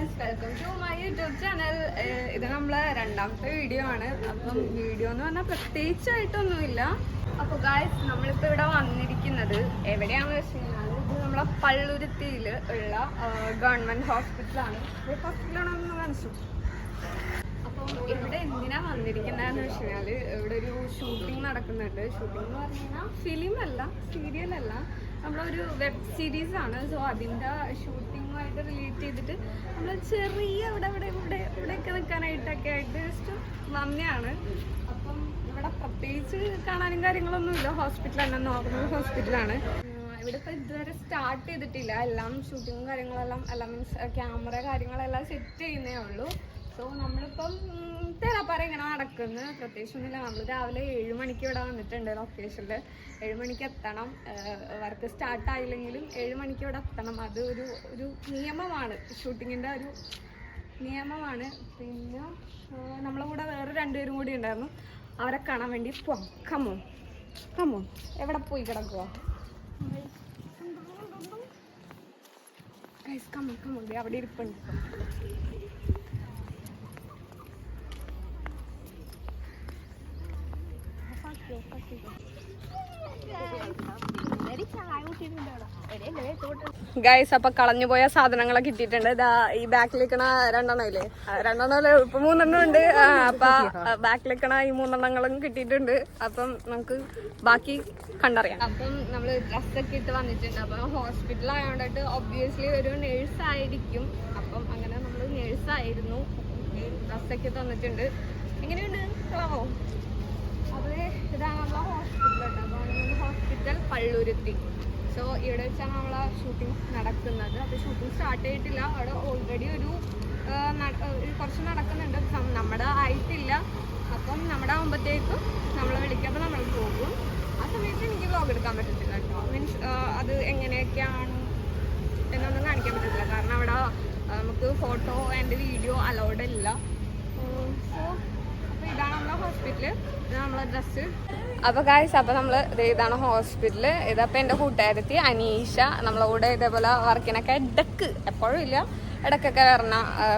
Guys welcome to my YouTube channel ഇത് നമ്മളെ രണ്ടാമത്തെ വീഡിയോ ആണ്. അപ്പം വീഡിയോ എന്ന് പറഞ്ഞാൽ പ്രത്യേകിച്ചായിട്ടൊന്നുമില്ല. അപ്പോൾ ഗായ്സ് നമ്മളിപ്പോൾ ഇവിടെ വന്നിരിക്കുന്നത് എവിടെയാണെന്ന് വെച്ച് കഴിഞ്ഞാൽ ഇത് നമ്മളെ പള്ളുരുത്തിയിൽ ഉള്ള ഗവൺമെന്റ് ഹോസ്പിറ്റലാണ്. ഹോസ്പിറ്റലാണെന്ന് അപ്പം ഇവിടെ എന്തിനാ വന്നിരിക്കുന്നതെന്ന് വെച്ച് കഴിഞ്ഞാൽ ഇവിടെ ഒരു ഷൂട്ടിംഗ് നടക്കുന്നുണ്ട്. ഷൂട്ടിംഗ് എന്ന് പറഞ്ഞു കഴിഞ്ഞാൽ ഫിലിം അല്ല സീരിയൽ അല്ല. നമ്മളൊരു വെബ് സീരീസ് ആണ്. സോ അതിന്റെ ഷൂട്ടിങ്ങുമായിട്ട് റിലേറ്റ് ചെയ്തിട്ട് നമ്മൾ ചെറിയ ഇവിടെ ഇവിടെ ഇവിടെ ഇവിടെയൊക്കെ നിൽക്കാനായിട്ടൊക്കെ ആയിട്ട് ജസ്റ്റ് വന്നെയാണ് അപ്പം ഇവിടെ പ്രത്യേകിച്ച് കാണാനും കാര്യങ്ങളൊന്നുമില്ല. ഹോസ്പിറ്റൽ തന്നെ നോർമൽ ഹോസ്പിറ്റലാണ് ഇവിടെ ഇപ്പം ഇതുവരെ സ്റ്റാർട്ട് ചെയ്തിട്ടില്ല. എല്ലാം ഷൂട്ടിങ്ങും കാര്യങ്ങളെല്ലാം എല്ലാം മീൻസ് ക്യാമറ കാര്യങ്ങളെല്ലാം സെറ്റ് ചെയ്യുന്നേ ഉള്ളൂ. സോ നമ്മളിപ്പം ഉം, തേരാപ്പാറ ഇങ്ങനെ നടക്കുന്നു പ്രത്യേകിച്ചൊന്നുമില്ല നമ്മൾ രാവിലെ ഏഴ് മണിക്ക് ഇവിടെ വന്നിട്ടുണ്ട് ലൊക്കേഷനിൽ ഏഴ് മണിക്ക് എത്തണം. വർക്ക് സ്റ്റാർട്ട് ആയില്ലെങ്കിലും ഏഴ് മണിക്ക് ഇവിടെ എത്തണം. അത് ഒരു ഒരു നിയമമാണ്. ഷൂട്ടിങ്ങിന്റെ ഒരു നിയമമാണ്. പിന്നെ നമ്മളെ കൂടെ വേറെ രണ്ടുപേരും കൂടി ഉണ്ടായിരുന്നു. അവരെ കാണാൻ വേണ്ടി പോവാം. കമോ കമ്മോ എവിടെ പോയി കിടക്കുക കമോ കമോ അവിടെ ഇരിപ്പുണ്ട്. ഗൈസ് അപ്പൊ കളഞ്ഞുപോയ സാധനങ്ങളൊക്കെ കിട്ടിയിട്ടുണ്ട്. ഇതാ ഈ ബാക്കിൽ നിൽക്കണ രണ്ടെണ്ണം ഇല്ലേ? രണ്ടെണ്ണം അല്ലേ? ഇപ്പൊ മൂന്നെണ്ണം ഉണ്ട്. അപ്പൊ ബാക്കിൽ നിൽക്കണ ഈ മൂന്നെണ്ണങ്ങളും കിട്ടിയിട്ടുണ്ട്. അപ്പം നമുക്ക് ബാക്കി കണ്ടറിയാം. അപ്പം നമ്മൾ ഡ്രസ്സൊക്കെ ഇട്ട് വന്നിട്ടുണ്ട്. അപ്പൊ ഹോസ്പിറ്റൽ ആയതുകൊണ്ടിട്ട് ഒബ്വിയസ്ലി ഒരു നേഴ്സ് ആയിരിക്കും. അപ്പം അങ്ങനെ നമ്മൾ നേഴ്സ് ആയിരുന്നു. ഡ്രസ്സൊക്കെ തന്നിട്ടുണ്ട്. എങ്ങനെയുണ്ട്? കളവോ അത് ഇതാണ് നമ്മളെ ഹോസ്പിറ്റൽ കേട്ടോ ഹോസ്പിറ്റൽ പള്ളുരുത്തി. സോ ഇവിടെ വെച്ചാണ് നമ്മൾ ആ ഷൂട്ടിംഗ് നടക്കുന്നത്. അപ്പോൾ ഷൂട്ടിംഗ് സ്റ്റാർട്ട് ചെയ്തിട്ടില്ല അവിടെ ഓൾറെഡി ഒരു കുറച്ച് നടക്കുന്നുണ്ട്. നമ്മുടെ ആയിട്ടില്ല. അപ്പം നമ്മുടെ ആകുമ്പോഴത്തേക്കും നമ്മളെ വിളിക്കുമ്പോൾ നമ്മൾ പോകും. ആ സമയത്ത് എനിക്ക് വ്ളോഗ് എടുക്കാൻ പറ്റത്തില്ല കേട്ടോ. മീൻസ് അത് എങ്ങനെയൊക്കെയാണ് എന്നൊന്നും കാണിക്കാൻ പറ്റത്തില്ല. കാരണം അവിടെ നമുക്ക് ഫോട്ടോ ആൻഡ് വീഡിയോ അലൗഡ് ഇല്ല സോ അപ്പോൾ ഇതാണ് നമ്മളെ ഹോസ്പിറ്റൽ ഗായ്സ് നമ്മളെ ഡ്രസ്സ് അപ്പോൾ അപ്പോൾ നമ്മൾ ഇതാണ് ഹോസ്പിറ്റൽ ഇതപ്പോൾ എന്റെ കൂട്ടുകാരത്തി അനീഷ. നമ്മളെ കൂടെ ഇതേപോലെ വർക്കിനൊക്കെ ഇടയ്ക്ക്. എപ്പോഴും ഇല്ല. ഇടക്കൊക്കെ വരുന്ന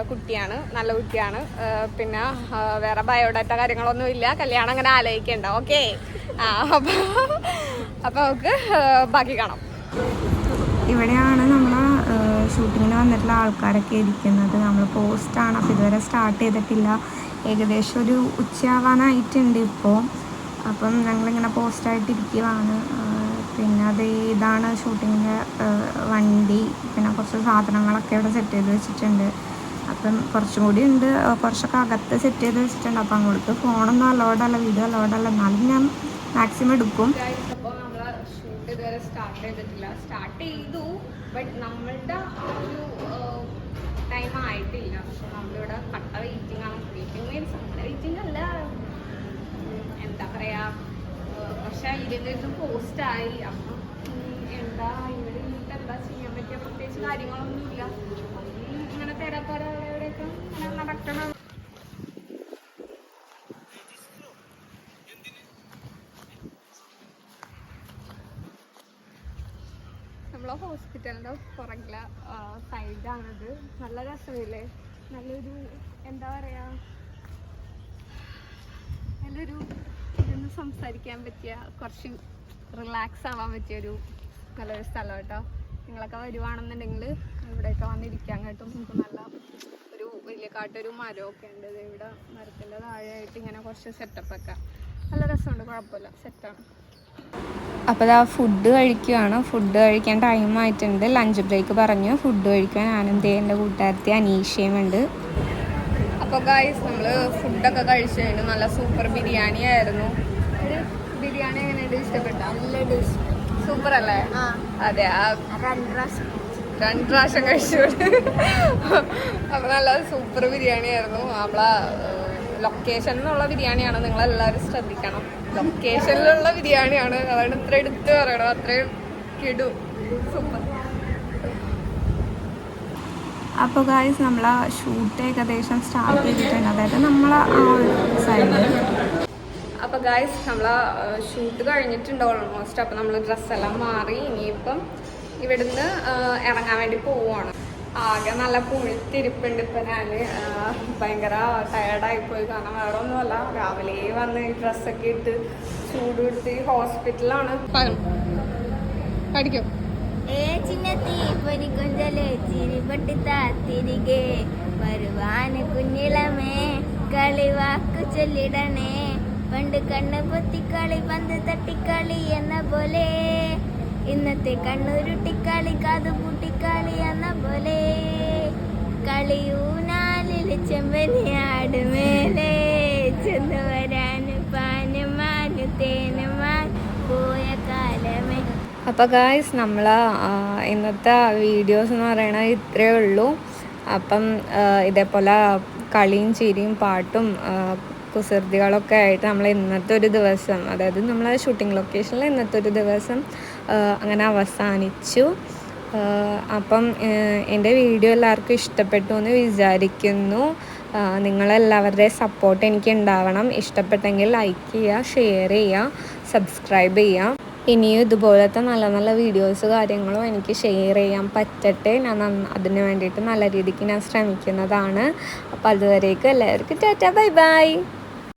കുട്ടിയാണ്. നല്ല കുട്ടിയാണ്. പിന്നെ വേറെ ബയോഡാറ്റ കാര്യങ്ങളൊന്നും ഇല്ല. കല്യാണം അങ്ങനെ ആലോചിക്കണ്ട. ഓക്കെ ആ അപ്പോൾ അപ്പോൾ നമുക്ക് ബാക്കി കാണാം. ഇവിടെയാണ് നമ്മൾ ഷൂട്ടിങ്ങിന് വന്നിട്ടുള്ള ആൾക്കാരൊക്കെ ഇരിക്കുന്നത്. നമ്മൾ പോസ്റ്റാണ് അപ്പോൾ ഇതുവരെ സ്റ്റാർട്ട് ചെയ്തിട്ടില്ല. ഏകദേശം ഒരു ഉച്ചയാവാനായിട്ടുണ്ട് ഇപ്പോൾ. അപ്പം ഞങ്ങളിങ്ങനെ പോസ്റ്റായിട്ടിരിക്കുവാണ്. പിന്നെ അത് ഇതാണ് ഷൂട്ടിങ്ങിന്റെ വണ്ടി. പിന്നെ കുറച്ച് സാധനങ്ങളൊക്കെ ഇവിടെ സെറ്റ് ചെയ്ത് വെച്ചിട്ടുണ്ട്. അപ്പം കുറച്ചും കൂടി ഉണ്ട്. കുറച്ചൊക്കെ അകത്ത് സെറ്റ് ചെയ്ത് വെച്ചിട്ടുണ്ട്. അപ്പം അങ്ങോട്ട് ഫോണൊന്നും അലോഡല്ല വീഡിയോ അലോഡല്ല എന്നാലും ഞാൻ മാക്സിമം എടുക്കും. അപ്പോൾ നമ്മൾ ഷൂട്ട് ഇതുവരെ സ്റ്റാർട്ട് ചെയ്തിട്ടില്ല. സ്റ്റാർട്ട് ചെയ്തു. ബട്ട് നമ്മളുടെ ഒരു ടൈം ആയിട്ടില്ല. പക്ഷെ നമ്മളിവിടെ കട്ട വെയിറ്റിംഗ് ആണ്. വെയിറ്റിംഗ് മീൻസ് വെയിറ്റിംഗ് അല്ല. എന്താ പറയാ പക്ഷെ ഇതിന്റെ ഇത് പോസ്റ്റായി അപ്പം എന്താ ഇവിടെ ഇനിയിപ്പോൾ എന്താ ചെയ്യാൻ പറ്റിയ പ്രത്യേകിച്ച് കാര്യങ്ങളൊന്നും ഇല്ല ഇങ്ങനെ തരാത്തര എവിടെയൊക്കെ ഇങ്ങനെ നടക്കണം. നമ്മളെ ഹോസ്പിറ്റലിന്റെ പുറകിലെ സൈഡാണിത് നല്ല രസമില്ലേ? നല്ലൊരു എന്താ പറയാ നല്ലൊരു ഇരുന്ന് സംസാരിക്കാൻ പറ്റിയ കുറച്ച് റിലാക്സ് ആവാൻ പറ്റിയൊരു നല്ലൊരു സ്ഥലം കേട്ടോ. നിങ്ങളൊക്കെ വരുവാണെന്നുണ്ടെങ്കിൽ ഇവിടെയൊക്കെ വന്നിരിക്കാൻ കേട്ടോ. നമുക്ക് നല്ല ഒരു വലിയ കാട്ടൊരു മരമൊക്കെ ഉണ്ട്. ഇവിടെ മരത്തിന്റെ താഴെയായിട്ട് ഇങ്ങനെ കുറച്ച് സെറ്റപ്പൊക്കെ നല്ല രസമുണ്ട് കുഴപ്പമില്ല. സെറ്റാണ് അപ്പോൾ ഇതാ ഫുഡ് കഴിക്കുകയാണ് ഫുഡ് കഴിക്കാൻ ടൈം ആയിട്ടുണ്ട്. ലഞ്ച് ബ്രേക്ക് പറഞ്ഞു. ഫുഡ് കഴിക്കാൻ ആനന്ദേ എന്റെ കൂട്ടുകാരത്തി അനീഷയും ഉണ്ട്. അപ്പോൾ ഗായ്സ് നമ്മൾ ഫുഡൊക്കെ കഴിച്ചു കഴിഞ്ഞു നല്ല സൂപ്പർ ബിരിയാണി ആയിരുന്നു. ബിരിയാണി എങ്ങനെയുണ്ട്? ഇഷ്ടപ്പെട്ടു? നല്ല ഡിഷ് സൂപ്പർ അല്ലേ? അതെ ആ രണ്ട് പ്രാവശ്യം കഴിച്ചു. അപ്പോൾ നല്ല സൂപ്പർ ബിരിയാണി ആയിരുന്നു. നമ്മളെ ലൊക്കേഷനിലുള്ള ബിരിയാണിയാണ് നിങ്ങളെല്ലാവരും ശ്രദ്ധിക്കണം. ലൊക്കേഷനിലുള്ള ബിരിയാണിയാണ്. അതാണ് ഇത്ര എടുത്ത് പറയണം അത്രയും കിടു. സൂപ്പർ അപ്പോൾ ഗായ്സ് നമ്മൾ ആ ഷൂട്ട് ഏകദേശം സ്റ്റാർട്ട് ചെയ്തിട്ടുണ്ട്. അതായത് നമ്മൾ ആ ഒരു സൈഡ് അപ്പോൾ ഗായ്സ് നമ്മൾ ഷൂട്ട് കഴിഞ്ഞിട്ടുണ്ട് ഓൾമോസ്റ്റ് അപ്പോൾ നമ്മൾ ഡ്രസ്സെല്ലാം മാറി. ഇനിയിപ്പം ഇവിടുന്ന് ആ, ഇറങ്ങാൻ വേണ്ടി പോവുകയാണ് ആകെ നല്ല പുഴുത്തിരിപ്പുണ്ട് ഇപ്പൊ ഞാൻ. ഭയങ്കര ടയർഡായി പോയി. കാരണം വേറെ ഒന്നുമല്ല. രാവിലെ വന്ന് ഈ ഡ്രസ്സൊക്കെ ഇട്ട് ചൂട് പിടിച്ച് ഹോസ്പിറ്റലാണ് പഠിക്കും? ഏ ചിന്നത്തി പൊരിക്കൊഞ്ചലെ ചിരിപൊട്ടിത്താ തിരികെ വരുവാന് കുഞ്ഞിളമേ കളി വാക്കു ചൊല്ലിടണേ. പണ്ട് കണ്ണ് പൊത്തിക്കളി പന്ത് തട്ടിക്കളി എന്ന പോലെ. ഇന്നത്തെ കണ്ണുരുട്ടിക്കളി കാതു പൂട്ടിക്കളി എന്ന പോലെ. കളിയൂനാലിൽ ചെമ്പനിയാടുമേലെ ചെന്ന് വരാന് പാനുമാനു തേനുമാൻ പോയ കാലമേ. അപ്പോൾ ഗായ്സ് നമ്മൾ ഇന്നത്തെ വീഡിയോസ് എന്ന് പറയണത് ഇത്രയേ ഉള്ളൂ. അപ്പം ഇതേപോലെ കളിയും ചിരിയും പാട്ടും കുസൃതികളൊക്കെ ആയിട്ട് നമ്മൾ ഇന്നത്തെ ഒരു ദിവസം അതായത് നമ്മളെ ഷൂട്ടിംഗ് ലൊക്കേഷനിൽ ഇന്നത്തെ ഒരു ദിവസം അങ്ങനെ അവസാനിച്ചു. അപ്പം എന്റെ വീഡിയോ എല്ലാവർക്കും ഇഷ്ടപ്പെട്ടു എന്ന് വിചാരിക്കുന്നു. നിങ്ങളെല്ലാവരുടെ സപ്പോർട്ട് എനിക്ക് ഉണ്ടാവണം. ഇഷ്ടപ്പെട്ടെങ്കിൽ ലൈക്ക് ചെയ്യുക ഷെയർ ചെയ്യുക സബ്സ്ക്രൈബ് ചെയ്യുക. ഇനിയും ഇതുപോലത്തെ നല്ല നല്ല വീഡിയോസ് കാര്യങ്ങളും എനിക്ക് ഷെയർ ചെയ്യാൻ പറ്റട്ടെ. ഞാൻ അതിന് വേണ്ടിയിട്ട് നല്ല രീതിക്ക് ഞാൻ ശ്രമിക്കുന്നതാണ്. അപ്പോൾ അതുവരേക്കും എല്ലാവർക്കും ടാറ്റ ബൈ ബൈ